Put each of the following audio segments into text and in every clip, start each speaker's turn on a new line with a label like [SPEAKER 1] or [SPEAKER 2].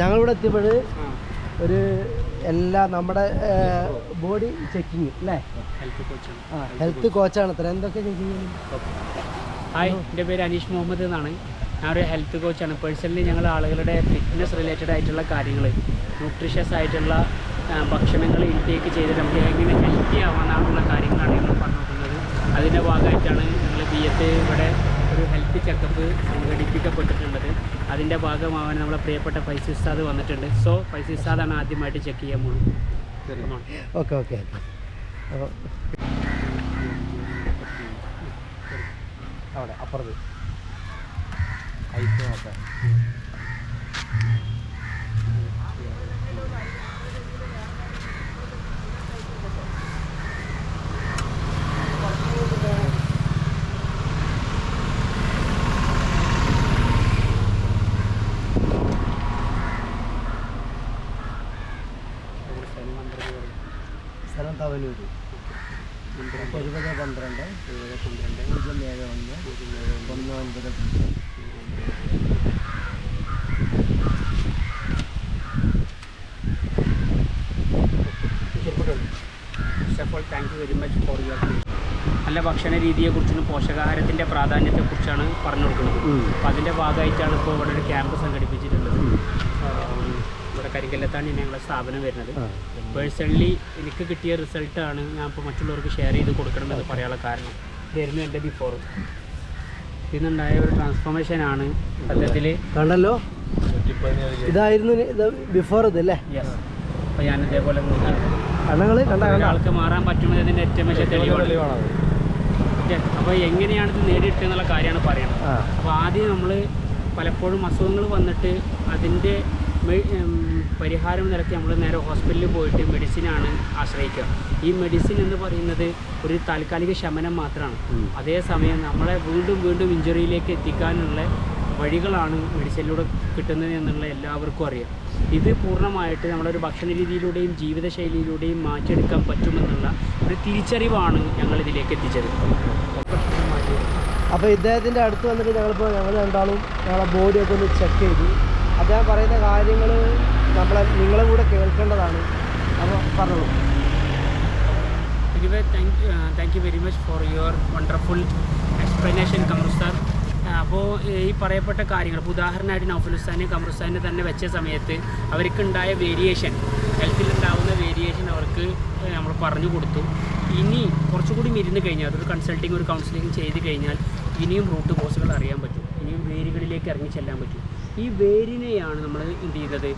[SPEAKER 1] ഞങ്ങളിവിടെ എത്തിയപ്പോൾ ഒരു എല്ലാ നമ്മുടെ ബോഡി ചെക്കിങ് അല്ലേ?
[SPEAKER 2] ഹെൽത്ത് കോച്ചാണ്
[SPEAKER 1] ആ ഹെൽത്ത് കോച്ചാണ് അത്ര. എന്തൊക്കെ ചെക്കിങ്
[SPEAKER 2] ഹായ് എന്റെ പേര് അനീഷ് മുഹമ്മദ് എന്നാണ്. ഞാനൊരു ഹെൽത്ത് കോച്ചാണ് പേഴ്സണലി ഞങ്ങൾ ആളുകളുടെ ഫിറ്റ്നസ് റിലേറ്റഡ് ആയിട്ടുള്ള കാര്യങ്ങൾ ന്യൂട്രീഷ്യസ് ആയിട്ടുള്ള ഭക്ഷണങ്ങൾ ഇൻടേക്ക് ചെയ്തിട്ട് നമുക്ക് എങ്ങനെ ഹെൽത്തി ആവാമെന്നുള്ള കാര്യങ്ങളാണ് ഞങ്ങൾ പറഞ്ഞു കൊടുക്കുന്നത് അതിന്റെ ഭാഗമായിട്ടാണ് ഞങ്ങൾ ബി എത്ത് ഇവിടെ ഹെൽത്ത് ചെക്കപ്പ് സംഘടിപ്പിക്കപ്പെട്ടിട്ടുള്ളത്. അതിന്റെ ഭാഗമാവാൻ നമ്മളെ പ്രിയപ്പെട്ട ഫൈസി ഉസ്താദ് വന്നിട്ടുണ്ട്. സോ ഫൈസി ഉസ്താദാണ് ആദ്യമായിട്ട് ചെക്ക് ചെയ്യാൻ പോകുന്നത്.
[SPEAKER 1] ഓക്കെ ഓക്കെ അവിടെ അപ്പുറത്ത്. ഐസ് നോക്കാം സ്ഥലം തവനൂർ എഴുപത് പന്ത്രണ്ട്. പൂജ്യം ഏഴ് ഒന്ന്. ഒന്ന്. ഒൻപത് പൂജ്യം.
[SPEAKER 2] Thank you very much for your നല്ല ഭക്ഷണ രീതിയെക്കുറിച്ചും പോഷകാഹാരത്തിന്റെ പ്രാധാന്യത്തെക്കുറിച്ചാണ് പറഞ്ഞു കൊടുക്കുന്നത് അപ്പോൾ അതിന്റെ ഭാഗമായിട്ടാണ് ഇപ്പോൾ ഇവിടെ ഒരു ക്യാമ്പ് ആം, ഇവിടെ കരിങ്കല്ലത്താണ് ഞങ്ങളുടെ സ്ഥാപനം വരുന്നത്. പേഴ്സണലി എനിക്ക് കിട്ടിയ റിസൾട്ടാണ് ഞാൻ ഇപ്പോൾ മറ്റുള്ളവർക്ക് ഷെയർ ചെയ്ത് കൊടുക്കണമെന്ന് പറയാനുള്ള കാരണം. ഇതായിരുന്നു എന്റെ ബിഫോർ ഇന്നുണ്ടായ ഒരു ട്രാൻസ്ഫോർമേഷൻ ആണ് സത്യത്തിൽ
[SPEAKER 1] കണ്ടല്ലോ? ഇതായിരുന്നു ഇത് ബിഫോർ
[SPEAKER 2] ഇതല്ലേ അപ്പോൾ ഞാൻ ഇതേപോലെ ആൾക്ക് മാറാൻ പറ്റുന്നതിന്റെ ഏറ്റവും വലിയ തെളിവാണ്. അപ്പോൾ എങ്ങനെയാണ് ഇത് നേടിയിട്ടെന്നുള്ള കാര്യമാണ് പറയുന്നത് അപ്പോൾ ആദ്യം നമ്മൾ പലപ്പോഴും അസുഖങ്ങൾ വന്നിട്ട് അതിന്റെ പരിഹാരം നിരക്കി നമ്മൾ നേരെ ഹോസ്പിറ്റലിൽ പോയിട്ട് മെഡിസിനാണ് ആശ്രയിക്കുക. ഈ മെഡിസിൻ എന്ന് പറയുന്നത് ഒരു താൽക്കാലിക ശമനം മാത്രമാണ്. അതേസമയം നമ്മളെ വീണ്ടും വീണ്ടും ഇഞ്ചുറിയിലേക്ക് എത്തിക്കാനുള്ള വഴികളാണ് മെഡിസിനിലൂടെ കിട്ടുന്നത് എന്നുള്ള എല്ലാവർക്കും അറിയാം. ഇത് പൂർണമായിട്ട് നമ്മളൊരു ഭക്ഷണ രീതിയിലൂടെയും ജീവിതശൈലിയിലൂടെയും മാറ്റിയെടുക്കാൻ പറ്റുമെന്നുള്ള ഒരു തിരിച്ചറിവാണ് ഞങ്ങൾ ഇതിലേക്ക് എത്തിച്ചത്.
[SPEAKER 1] അപ്പോൾ ഇദ്ദേഹത്തിന്റെ അടുത്ത് വന്നിട്ട് ഞങ്ങളിപ്പോൾ ഞങ്ങൾ രണ്ടാളും ഞങ്ങളെ ബോഡിയൊക്കെ ഒന്ന് ചെക്ക് ചെയ്തു. അദ്ദേഹം പറയുന്ന കാര്യങ്ങൾ നമ്മൾ നിങ്ങളെ കൂടെ കേൾക്കേണ്ടതാണ്. അപ്പോൾ പറഞ്ഞോളൂ.
[SPEAKER 2] Anyway thank uh, thank for your wonderful explanation കമറുസ്ഥാൻ അപ്പോൾ ഈ പറയപ്പെട്ട കാര്യങ്ങൾ ഇപ്പോൾ ഉദാഹരണമായിട്ട് നൗഫലുസ്ഥാനെ കമറുസ്ഥാനെ തന്നെ വെച്ച സമയത്ത് അവർക്കുണ്ടായ വേരിയേഷൻ ഹെൽത്തിലുണ്ടാവുന്ന വേരിയേഷൻ അവർക്ക് നമ്മൾ പറഞ്ഞു കൊടുത്തു. ഇനി കുറച്ചുകൂടി ഇരുന്ന് കഴിഞ്ഞാൽ അതൊരു കൺസൾട്ടിങ് ഒരു കൗൺസിലിംഗ് ചെയ്ത് കഴിഞ്ഞാൽ ഇനിയും റൂട്ട് കോസുകൾ അറിയാൻ പറ്റും. ഇനിയും വേരുകളിലേക്ക് ഇറങ്ങി ചെല്ലാൻ പറ്റും. ഈ വേരിനെയാണ് നമ്മൾ എന്ത് ചെയ്യുന്നത്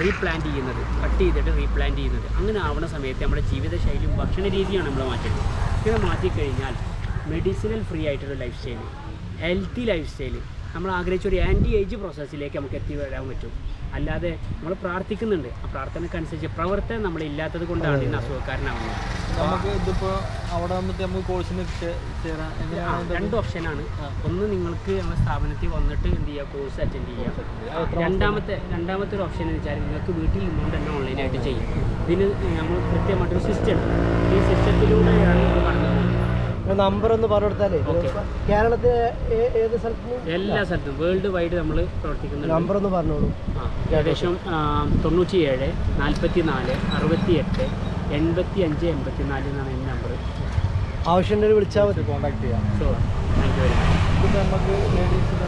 [SPEAKER 2] റീപ്ലാന്റ് ചെയ്യുന്നത്. കട്ട് ചെയ്തിട്ട് റീപ്ലാന്റ് ചെയ്യുന്നത്. അങ്ങനെ ആവുന്ന സമയത്ത് നമ്മുടെ ജീവിതശൈലിയും ഭക്ഷണ രീതിയാണ് നമ്മൾ മാറ്റേണ്ടത്. ഇങ്ങനെ മാറ്റിക്കഴിഞ്ഞാൽ മെഡിസിനൽ ഫ്രീ ആയിട്ടുള്ള lifestyle healthy lifestyle നമ്മൾ ആഗ്രഹിച്ച ഒരു ആന്റി ഏജ് പ്രോസസ്സിലേക്ക് നമുക്ക് എത്തി വരാൻ പറ്റും. അല്ലാതെ നമ്മൾ പ്രാർത്ഥിക്കുന്നുണ്ട്. ആ പ്രാർത്ഥനക്കനുസരിച്ച് പ്രവർത്തനം നമ്മൾ ഇല്ലാത്തത് കൊണ്ടാണ് ഇന്ന് അസുഖക്കാരനാവുന്നത്.
[SPEAKER 3] നമുക്ക് ഇതിപ്പോൾ അവിടെ വന്നിട്ട് നമുക്ക് കോഴ്സിന്
[SPEAKER 2] രണ്ട് ഓപ്ഷനാണ് ഒന്ന് നിങ്ങൾക്ക് നമ്മുടെ സ്ഥാപനത്തിൽ വന്നിട്ട് എന്ത് ചെയ്യുക? കോഴ്സ് അറ്റൻഡ് ചെയ്യുക. രണ്ടാമത്തെ രണ്ടാമത്തെ ഒരു ഓപ്ഷൻ എന്ന് വെച്ചാൽ നിങ്ങൾക്ക് വീട്ടിൽ നിന്നുകൊണ്ട് തന്നെ ഓൺലൈനായിട്ട് ചെയ്യും. ഇതിന് നമ്മൾ കൃത്യമായിട്ടൊരു സിസ്റ്റം ഈ സിസ്റ്റത്തിലൂടെയാണ് നമ്മൾ പോകുന്നത്
[SPEAKER 1] നമ്പർ ഒന്ന് പറഞ്ഞു കൊടുത്താലേ
[SPEAKER 2] ഓക്കെ.
[SPEAKER 1] ഏത് സ്ഥലത്തും
[SPEAKER 2] എല്ലാ സ്ഥലത്തും വേൾഡ് വൈഡ് നമ്മൾ പ്രവർത്തിക്കുന്നുണ്ട്.
[SPEAKER 1] നമ്പർ ഒന്ന് പറഞ്ഞോളൂ
[SPEAKER 2] ഏകദേശം തൊണ്ണൂറ്റി ഏഴ് നാൽപ്പത്തി നാല് അറുപത്തി എട്ട് എൺപത്തി അഞ്ച് എൺപത്തി നാല് എന്നാണ് എന്റെ നമ്പർ
[SPEAKER 1] ആവശ്യമുണ്ടെങ്കിൽ വിളിച്ചാൽ മതി.
[SPEAKER 3] കോൺടാക്ട് ചെയ്യാം.
[SPEAKER 2] Sure thank you very much
[SPEAKER 3] നമുക്ക്